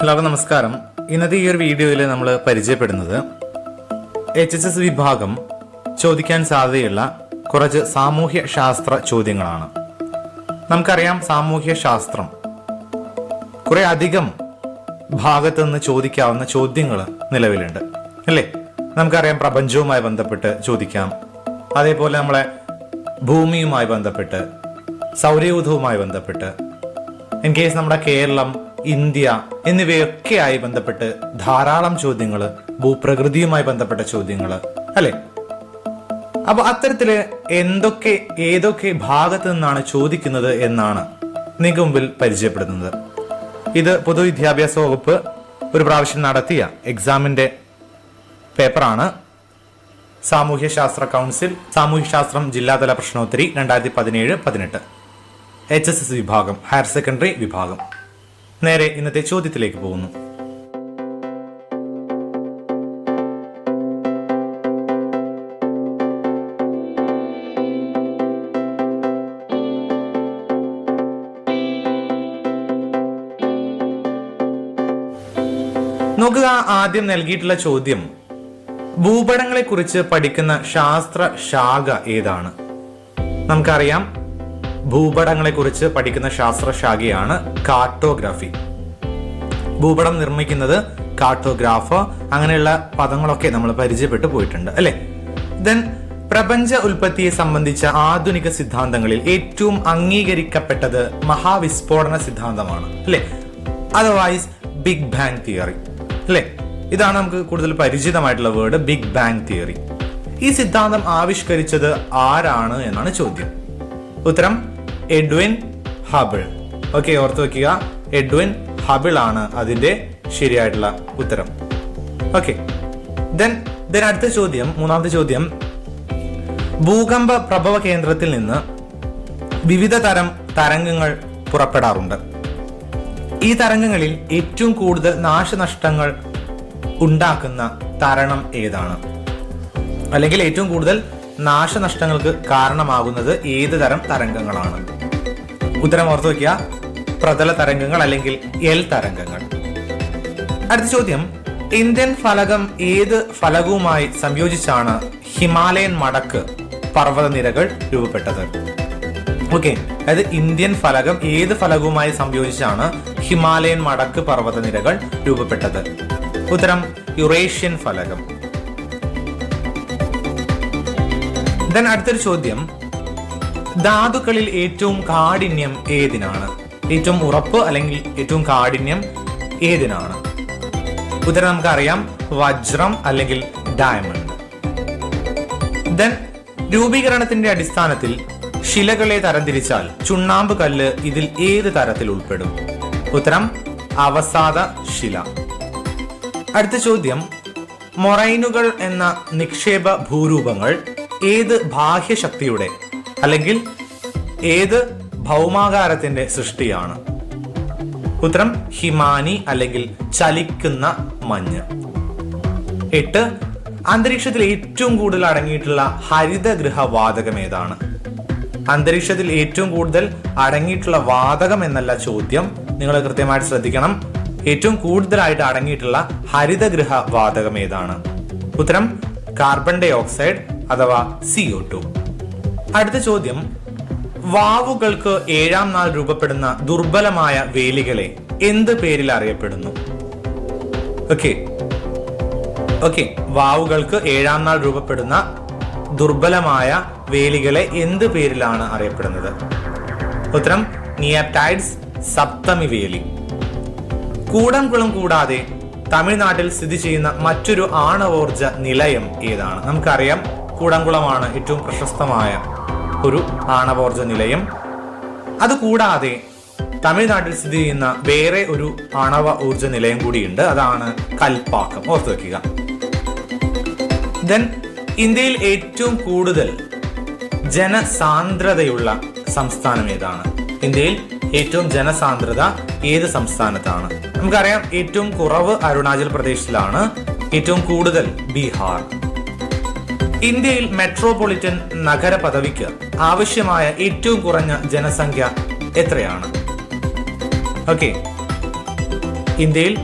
എല്ലാവർക്കും നമസ്കാരം. ഇന്നത്തെ ഈ ഒരു വീഡിയോയിൽ നമ്മൾ പരിചയപ്പെടുന്നത് എച്ച് എസ് എസ് വിഭാഗം ചോദിക്കാൻ സാധ്യതയുള്ള കുറച്ച് സാമൂഹ്യ ശാസ്ത്ര ചോദ്യങ്ങളാണ്. നമുക്കറിയാം സാമൂഹ്യ ശാസ്ത്രം കുറെ അധികം ഭാഗത്ത് നിന്ന് ചോദിക്കാവുന്ന ചോദ്യങ്ങൾ നിലവിലുണ്ട്. അല്ലേ? നമുക്കറിയാം പ്രപഞ്ചവുമായി ബന്ധപ്പെട്ട് ചോദിക്കാം. അതേപോലെ നമ്മളെ ഭൂമിയുമായി ബന്ധപ്പെട്ട് സൗരയൂഥവുമായി ബന്ധപ്പെട്ട്. ഇൻ കേസ് നമ്മുടെ കേരളം ഇന്ത്യ എന്നിവയൊക്കെയായി ബന്ധപ്പെട്ട് ധാരാളം ചോദ്യങ്ങൾ ഭൂപ്രകൃതിയുമായി ബന്ധപ്പെട്ട ചോദ്യങ്ങൾ അല്ലെ? അപ്പൊ അത്തരത്തിൽ എന്തൊക്കെ ഏതൊക്കെ ഭാഗത്ത് നിന്നാണ് ചോദിക്കുന്നത് എന്നാണ് നിങ്ങൾക്ക് മുമ്പിൽ പരിചയപ്പെടുത്തുന്നത് ഇത് പൊതുവിദ്യാഭ്യാസ വകുപ്പ് ഒരു പ്രാവശ്യം നടത്തിയ എക്സാമിന്റെ പേപ്പറാണ്. സാമൂഹ്യശാസ്ത്ര കൗൺസിൽ സാമൂഹ്യശാസ്ത്രം ജില്ലാതല പ്രശ്നോത്തരി രണ്ടായിരത്തി പതിനേഴ് പതിനെട്ട്. എച്ച് എസ് എസ് വിഭാഗം ഹയർ സെക്കൻഡറി വിഭാഗം. നേരെ ഇന്നത്തെ ചോദ്യത്തിലേക്ക് പോകുന്നു. നോക്കുക ആദ്യം നൽകിയിട്ടുള്ള ചോദ്യം. ഭൂപടങ്ങളെ കുറിച്ച് പഠിക്കുന്ന ശാസ്ത്ര ശാഖ ഏതാണ്? നമുക്കറിയാം ഭൂപടങ്ങളെ കുറിച്ച് പഠിക്കുന്ന ശാസ്ത്രശാഖയാണ് കാർട്ടോഗ്രാഫി. ഭൂപടം നിർമ്മിക്കുന്നത് കാർട്ടോഗ്രാഫർ അങ്ങനെയുള്ള പദങ്ങളൊക്കെ നമ്മൾ പരിചയപ്പെട്ടു പോയിട്ടുണ്ട് അല്ലെ? ദെൻ പ്രപഞ്ച ഉൽപ്പത്തിയെ സംബന്ധിച്ച ആധുനിക സിദ്ധാന്തങ്ങളിൽ ഏറ്റവും അംഗീകരിക്കപ്പെട്ടത് മഹാവിസ്ഫോടന സിദ്ധാന്തമാണ് അല്ലെ? അതർവൈസ് ബിഗ് ബാങ് തിയറി അല്ലെ? ഇതാണ് നമുക്ക് കൂടുതൽ പരിചിതമായിട്ടുള്ള വേർഡ് ബിഗ് ബാങ് തിയറി ഈ സിദ്ധാന്തം ആവിഷ്കരിച്ചത് ആരാണ് എന്നാണ് ചോദ്യം. ഉത്തരം എഡ്വിൻ ഹബിൾ. ഓക്കെ ഓർത്ത് വെക്കുക. എഡ്വിൻ ഹബിൾ ആണ് അതിന്റെ ശരിയായിട്ടുള്ള ഉത്തരം. ഓക്കെ. ദെൻ ദെൻ അടുത്ത ചോദ്യം മൂന്നാമത്തെ ചോദ്യം. ഭൂകമ്പ പ്രഭവ കേന്ദ്രത്തിൽ നിന്ന് വിവിധ തരം തരംഗങ്ങൾ പുറപ്പെടാറുണ്ട്. ഈ തരംഗങ്ങളിൽ ഏറ്റവും കൂടുതൽ നാശനഷ്ടങ്ങൾ ഉണ്ടാക്കുന്ന തരണം ഏതാണ്? അല്ലെങ്കിൽ ഏറ്റവും കൂടുതൽ നാശനഷ്ടങ്ങൾക്ക് കാരണമാകുന്നത് ഏത് തരം തരംഗങ്ങളാണ്? ഉത്തരം ഓർത്തു വയ്ക്കുക പ്രതല തരംഗങ്ങൾ അല്ലെങ്കിൽ എൽ തരംഗങ്ങൾ. അടുത്ത ചോദ്യം. ഇന്ത്യൻ ഫലകം ഏത് ഫലകവുമായി സംയോജിച്ചാണ് ഹിമാലയൻ മടക്ക് പർവതനിരകൾ രൂപപ്പെട്ടത്? ഓക്കെ. അതായത് ഇന്ത്യൻ ഫലകം ഏത് ഫലകവുമായി സംയോജിച്ചാണ് ഹിമാലയൻ മടക്ക് പർവതനിരകൾ രൂപപ്പെട്ടത്? ഉത്തരം യുറേഷ്യൻ ഫലകം. അടുത്തൊരു ചോദ്യം. ധാതുക്കളിൽ ഏറ്റവും കാഠിന്യം ഏതിനാണ്? ഏറ്റവും ഉറപ്പ് അല്ലെങ്കിൽ ഏറ്റവും കാഠിന്യം ഏതിനാണ്? ഉത്തരം നമുക്കറിയാം വജ്രം അല്ലെങ്കിൽ ഡയമണ്ട് ദെൻ രൂപീകരണത്തിന്റെ അടിസ്ഥാനത്തിൽ ശിലകളെ തരംതിരിച്ചാൽ ചുണ്ണാമ്പ് കല്ല് ഇതിൽ ഏത് തരത്തിൽ ഉൾപ്പെടും? ഉത്തരം അവസാദ ശില. അടുത്ത ചോദ്യം മൊറൈനുകൾ എന്ന നിക്ഷേപ ഭൂരൂപങ്ങൾ ഏത് ബാഹ്യശക്തിയുടെ അല്ലെങ്കിൽ ഏത് ഭൗമാകാരത്തിന്റെ സൃഷ്ടിയാണ്? ഉത്തരം ഹിമാനി അല്ലെങ്കിൽ ചലിക്കുന്ന മഞ്ഞ്. എട്ട് അന്തരീക്ഷത്തിൽ ഏറ്റവും കൂടുതൽ അടങ്ങിയിട്ടുള്ള ഹരിതഗൃഹ വാതകം ഏതാണ്? അന്തരീക്ഷത്തിൽ ഏറ്റവും കൂടുതൽ അടങ്ങിയിട്ടുള്ള വാതകം എന്നല്ല ചോദ്യം. നിങ്ങൾ കൃത്യമായിട്ട് ശ്രദ്ധിക്കണം. ഏറ്റവും കൂടുതലായിട്ട് അടങ്ങിയിട്ടുള്ള ഹരിതഗൃഹ വാതകം ഏതാണ്? ഉത്തരം carbon dioxide C O two ചോദ്യം. വാവുകൾക്ക് ഏഴാം നാൾ രൂപപ്പെടുന്ന ദുർബലമായ വേലികളെ എന്ത് പേരിൽ അറിയപ്പെടുന്നു? ഓക്കെ ഓക്കെ വാവുകൾക്ക് ഏഴാം നാൾ രൂപപ്പെടുന്ന ദുർബലമായ വേലികളെ എന്ത് പേരിലാണ് അറിയപ്പെടുന്നത്? ഉത്തരം നിയർടൈഡ്സ് സപ്തമി വേലി. കൂടംകുളം കൂടാതെ തമിഴ്നാട്ടിൽ സ്ഥിതി ചെയ്യുന്ന മറ്റൊരു ആണവോർജ നിലയം ഏതാണ്? നമുക്കറിയാം കൂടംകുളമാണ് ഏറ്റവും പ്രശസ്തമായ ഒരു ആണവോർജ നിലയം അതുകൂടാതെ തമിഴ്നാട്ടിൽ സ്ഥിതി ചെയ്യുന്ന വേറെ ഒരു ആണവ ഊർജ നിലയം കൂടിയുണ്ട്. അതാണ് കൽപ്പാക്കം. ഓർത്തു വെക്കുക. ദെൻ ഇന്ത്യയിൽ ഏറ്റവും കൂടുതൽ ജനസാന്ദ്രതയുള്ള സംസ്ഥാനം ഏതാണ്? ഇന്ത്യയിൽ ഏറ്റവും ജനസാന്ദ്രത ഏത് സംസ്ഥാനത്താണ്? നമുക്കറിയാം ഏറ്റവും കുറവ് അരുണാചൽ പ്രദേശിലാണ് ഏറ്റവും കൂടുതൽ ബീഹാർ. ഇന്ത്യയിൽ മെട്രോപൊളിറ്റൻ നഗര പദവിക്ക് ആവശ്യമായ ഏറ്റവും കുറഞ്ഞ ജനസംഖ്യ എത്രയാണ്? ഓക്കെ ഇന്ത്യയിൽ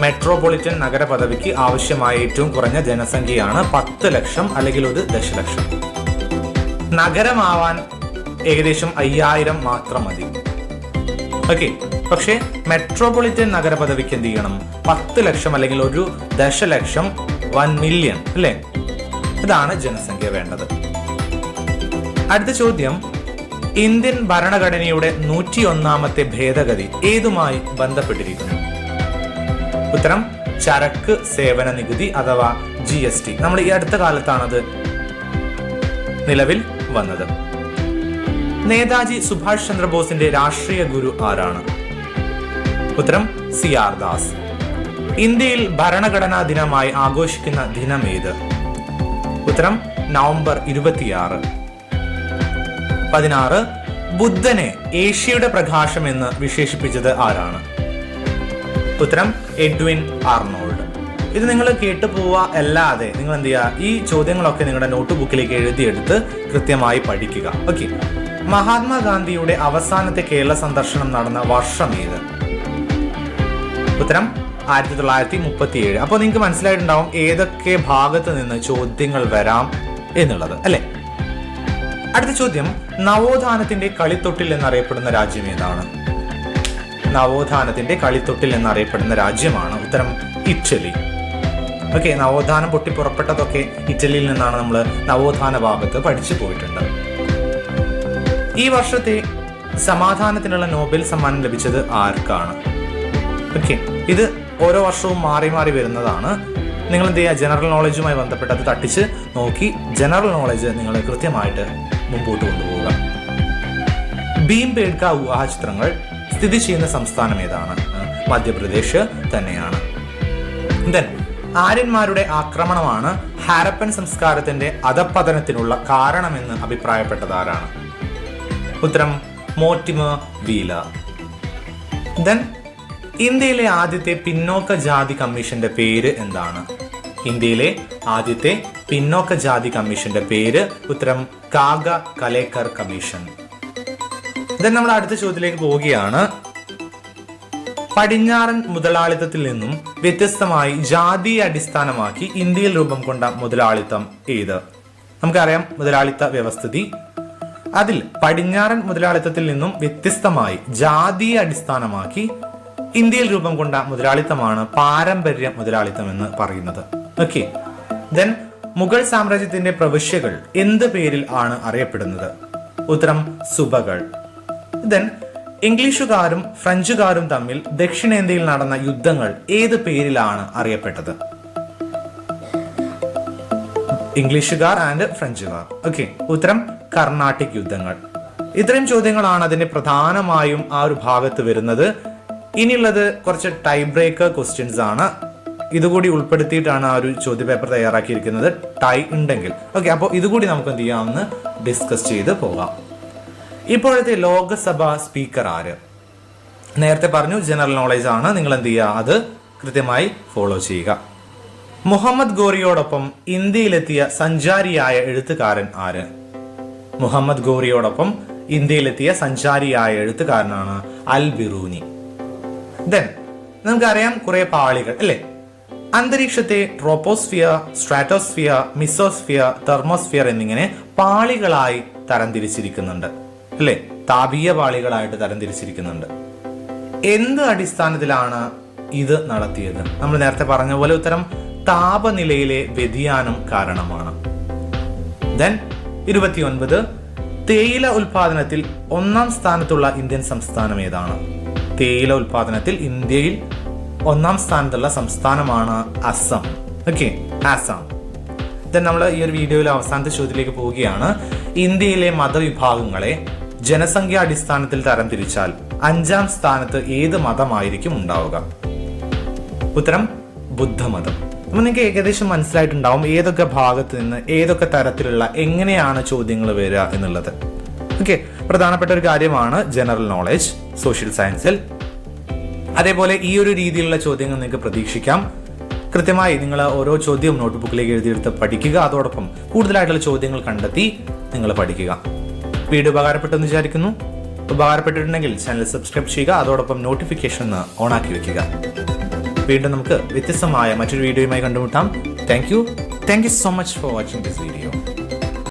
മെട്രോപൊളിറ്റൻ നഗര പദവിക്ക് ആവശ്യമായ ഏറ്റവും കുറഞ്ഞ ജനസംഖ്യയാണ് പത്ത് ലക്ഷം അല്ലെങ്കിൽ ഒരു ദശലക്ഷം. നഗരമാവാൻ ഏകദേശം അയ്യായിരം മാത്രം മതി. ഓക്കെ പക്ഷേ മെട്രോപൊളിറ്റൻ നഗര പദവിക്ക് എന്ത് ചെയ്യണം? പത്ത് ലക്ഷം അല്ലെങ്കിൽ ഒരു ദശലക്ഷം വൺ മില്യൺ അല്ലേ? ഇതാണ് ജനസംഖ്യ വേണ്ടത്. അടുത്ത ചോദ്യം ഇന്ത്യൻ ഭരണഘടനയുടെ നൂറ്റി ഒന്നാമത്തെ ഭേദഗതി ഏതുമായി ബന്ധപ്പെട്ടിരിക്കുന്നു? ഉത്തരം ചരക്ക് സേവന നികുതി അഥവാ ജി എസ് ടി. നമ്മൾ ഈ അടുത്ത കാലത്താണത് നിലവിൽ വന്നത്. നേതാജി സുഭാഷ് ചന്ദ്രബോസിന്റെ രാഷ്ട്രീയ ഗുരു ആരാണ്? ഉത്തരം സി ആർ ദാസ്. ഇന്ത്യയിൽ ഭരണഘടനാ ദിനമായി ആഘോഷിക്കുന്ന ദിനം ഏത്? ഉത്തരം നവംബർ ഇരുപത്തിയാറ്. പതിനാറ് ബുദ്ധനെ ഏഷ്യയുടെ പ്രകാശം എന്ന് വിശേഷിപ്പിച്ചത് ആരാണ്? ഉത്തരം എഡ്വിൻ ആർണോൾഡ്. ഇത് നിങ്ങൾ കേട്ടു പോവുക അല്ലാതെ നിങ്ങൾ എന്ത് ചെയ്യുക? ഈ ചോദ്യങ്ങളൊക്കെ നിങ്ങളുടെ നോട്ട് ബുക്കിലേക്ക് എഴുതിയെടുത്ത് കൃത്യമായി പഠിക്കുക. ഓക്കെ. മഹാത്മാഗാന്ധിയുടെ അവസാനത്തെ കേരള സന്ദർശനം നടന്ന വർഷം ഏത്? ഉത്തരം ആയിരത്തി തൊള്ളായിരത്തി മുപ്പത്തി ഏഴ് അപ്പോൾ നിങ്ങൾക്ക് മനസ്സിലായിട്ടുണ്ടാവും ഏതൊക്കെ ഭാഗത്ത് നിന്ന് ചോദ്യങ്ങൾ വരാം എന്നുള്ളത് അല്ലേ? അടുത്ത ചോദ്യം നവോത്ഥാനത്തിന്റെ കളിത്തൊട്ടിൽ എന്നറിയപ്പെടുന്ന രാജ്യം ഏതാണ്? നവോത്ഥാനത്തിന്റെ കളിത്തൊട്ടിൽ എന്നറിയപ്പെടുന്ന രാജ്യമാണ് ഉത്തരം ഇറ്റലി. ഓക്കെ നവോത്ഥാനം പൊട്ടി പുറപ്പെട്ടതൊക്കെ ഇറ്റലിയിൽ നിന്നാണ് നമ്മൾ നവോത്ഥാന ഭാഗത്ത് പഠിച്ചു പോയിട്ടുണ്ട്. ഈ വർഷത്തെ സമാധാനത്തിനുള്ള നോബൽ സമ്മാനം ലഭിച്ചത് ആർക്കാണ്? ഓക്കെ ഇത് ഓരോ വർഷവും മാറി മാറി വരുന്നതാണ്. നിങ്ങൾ എന്ത് ചെയ്യുക? ജനറൽ നോളജുമായി ബന്ധപ്പെട്ട് അത് തട്ടിച്ച് നോക്കി ജനറൽ നോളജ് നിങ്ങൾ കൃത്യമായിട്ട് മുമ്പോട്ട് കൊണ്ടുപോവുക. ഭീംബേഡ്ക ഗുഹാചിത്രങ്ങൾ സ്ഥിതി ചെയ്യുന്ന സംസ്ഥാനം ഏതാണ്? മധ്യപ്രദേശ് തന്നെയാണ്. ദെൻ ആര്യന്മാരുടെ ആക്രമണമാണ് ഹാരപ്പൻ സംസ്കാരത്തിന്റെ അധപ്പതനത്തിനുള്ള കാരണമെന്ന് അഭിപ്രായപ്പെട്ടത് ആരാണ്? ഉത്തരം മോറ്റിമ വീല. ദെൻ ഇന്ത്യയിലെ ആദ്യത്തെ പിന്നോക്ക ജാതി കമ്മീഷന്റെ പേര് എന്താണ്? ഇന്ത്യയിലെ ആദ്യത്തെ പിന്നോക്ക ജാതി കമ്മീഷന്റെ പേര് ഉത്തരം കാഗ കലേക്കർ കമ്മീഷൻ. നമ്മൾ അടുത്ത ചോദ്യത്തിലേക്ക് പോവുകയാണ്. പടിഞ്ഞാറൻ മുതലാളിത്തത്തിൽ നിന്നും വ്യത്യസ്തമായി ജാതിയെ അടിസ്ഥാനമാക്കി ഇന്ത്യയിൽ രൂപം കൊണ്ട മുതലാളിത്തം ഏത്? നമുക്കറിയാം മുതലാളിത്ത വ്യവസ്ഥിതി. അതിൽ പടിഞ്ഞാറൻ മുതലാളിത്തത്തിൽ നിന്നും വ്യത്യസ്തമായി ജാതിയെ അടിസ്ഥാനമാക്കി ഇന്ത്യയിൽ രൂപം കൊണ്ട മുതലാളിത്തമാണ് പാരമ്പര്യ മുതലാളിത്തം എന്ന് പറയുന്നത്. ഓക്കെ ദെൻ മുഗൾ സാമ്രാജ്യത്തിന്റെ പ്രവിശ്യകൾ എന്ത് പേരിൽ ആണ് അറിയപ്പെടുന്നത്? ഉത്തരം സുബകൾ. ദെൻ ഇംഗ്ലീഷുകാരും ഫ്രഞ്ചുകാരും തമ്മിൽ ദക്ഷിണേന്ത്യയിൽ നടന്ന യുദ്ധങ്ങൾ ഏത് പേരിലാണ് അറിയപ്പെട്ടത്? ഇംഗ്ലീഷുകാർ ആൻഡ് ഫ്രഞ്ചുകാർ. ഓക്കെ ഉത്തരം കർണാട്ടിക് യുദ്ധങ്ങൾ. ഇത്രയും ചോദ്യങ്ങളാണ് അതിന്റെ പ്രധാനമായും ആ ഒരു ഭാഗത്ത് വരുന്നത്. ഇനിയുള്ളത് കുറച്ച് ടൈ ബ്രേക്കർ ക്വസ്റ്റ്യൻസ് ആണ്. ഇതുകൂടി ഉൾപ്പെടുത്തിയിട്ടാണ് ആ ഒരു ചോദ്യപേപ്പർ തയ്യാറാക്കിയിരിക്കുന്നത്. ടൈ ഉണ്ടെങ്കിൽ. ഓക്കെ അപ്പോൾ ഇതുകൂടി നമുക്ക് എന്ത് ചെയ്യാമെന്ന് ഡിസ്കസ് ചെയ്ത് പോകാം. ഇപ്പോഴത്തെ ലോകസഭാ സ്പീക്കർ ആര്? നേരത്തെ പറഞ്ഞു ജനറൽ നോളജ് ആണ്. നിങ്ങൾ എന്ത് ചെയ്യുക? അത് കൃത്യമായി ഫോളോ ചെയ്യുക. മുഹമ്മദ് ഗോറിയോടൊപ്പം ഇന്ത്യയിലെത്തിയ സഞ്ചാരിയായ എഴുത്തുകാരൻ ആര്? മുഹമ്മദ് ഗോറിയോടൊപ്പം ഇന്ത്യയിലെത്തിയ സഞ്ചാരിയായ എഴുത്തുകാരനാണ് അൽ ബിറൂനി ദെൻ നമുക്കറിയാം കുറെ പാളികൾ അല്ലേ? അന്തരീക്ഷത്തെ ട്രോപ്പോസ്ഫിയർ സ്ട്രാറ്റോസ്ഫിയർ മിസോസ്ഫിയർ തെർമോസ്ഫിയർ എന്നിങ്ങനെ പാളികളായി തരംതിരിച്ചിരിക്കുന്നുണ്ട് അല്ലേ? താപീയ പാളികളായിട്ട് തരംതിരിച്ചിരിക്കുന്നുണ്ട്. എന്ത് അടിസ്ഥാനത്തിലാണ് ഇത് നടത്തിയത്? നമ്മൾ നേരത്തെ പറഞ്ഞ പോലെ ഉത്തരം താപനിലയിലെ വ്യതിയാനം കാരണമാണ്. ദെൻ ഇരുപത്തിയൊൻപത് തേയില ഉൽപാദനത്തിൽ ഒന്നാം സ്ഥാനത്തുള്ള ഇന്ത്യൻ സംസ്ഥാനം ഏതാണ്? തേയില ഉൽപാദനത്തിൽ ഇന്ത്യയിൽ ഒന്നാം സ്ഥാനത്തുള്ള സംസ്ഥാനമാണ് അസം. ഓക്കെ ആസാം ദെൻ നമ്മൾ ഈ ഒരു വീഡിയോയിൽ അവസാനത്തെ ചോദ്യത്തിലേക്ക് പോവുകയാണ്. ഇന്ത്യയിലെ മതവിഭാഗങ്ങളെ ജനസംഖ്യ അടിസ്ഥാനത്തിൽ തരംതിരിച്ചാൽ അഞ്ചാം സ്ഥാനത്ത് ഏത് മതമായിരിക്കും ഉണ്ടാവുക? ഉത്തരം ബുദ്ധമതം. അപ്പൊ നിങ്ങൾക്ക് ഏകദേശം മനസ്സിലായിട്ടുണ്ടാവും ഏതൊക്കെ ഭാഗത്ത് നിന്ന് ഏതൊക്കെ തരത്തിലുള്ള എങ്ങനെയാണ് ചോദ്യങ്ങൾ വരിക എന്നുള്ളത്. ഓക്കെ പ്രധാനപ്പെട്ട ഒരു കാര്യമാണ് ജനറൽ നോളജ് സോഷ്യൽ സയൻസിൽ. അതേപോലെ ഈ ഒരു രീതിയിലുള്ള ചോദ്യങ്ങൾ നിങ്ങൾക്ക് പ്രതീക്ഷിക്കാം. കൃത്യമായി നിങ്ങൾ ഓരോ ചോദ്യവും നോട്ട്ബുക്കിലേക്ക് എഴുതിയെടുത്ത് പഠിക്കുക. അതോടൊപ്പം കൂടുതലായിട്ടുള്ള ചോദ്യങ്ങൾ കണ്ടെത്തി നിങ്ങൾ പഠിക്കുക. വീഡിയോ ഉപകാരപ്പെട്ടെന്ന് വിചാരിക്കുന്നു. ഉപകാരപ്പെട്ടിട്ടുണ്ടെങ്കിൽ ചാനൽ സബ്സ്ക്രൈബ് ചെയ്യുക. അതോടൊപ്പം നോട്ടിഫിക്കേഷൻ ഓൺ ആക്കി വെക്കുക. വീണ്ടും നമുക്ക് വ്യത്യസ്തമായ മറ്റൊരു വീഡിയോയുമായി കണ്ടുമുട്ടാം. Thank you thank you so much for watching this video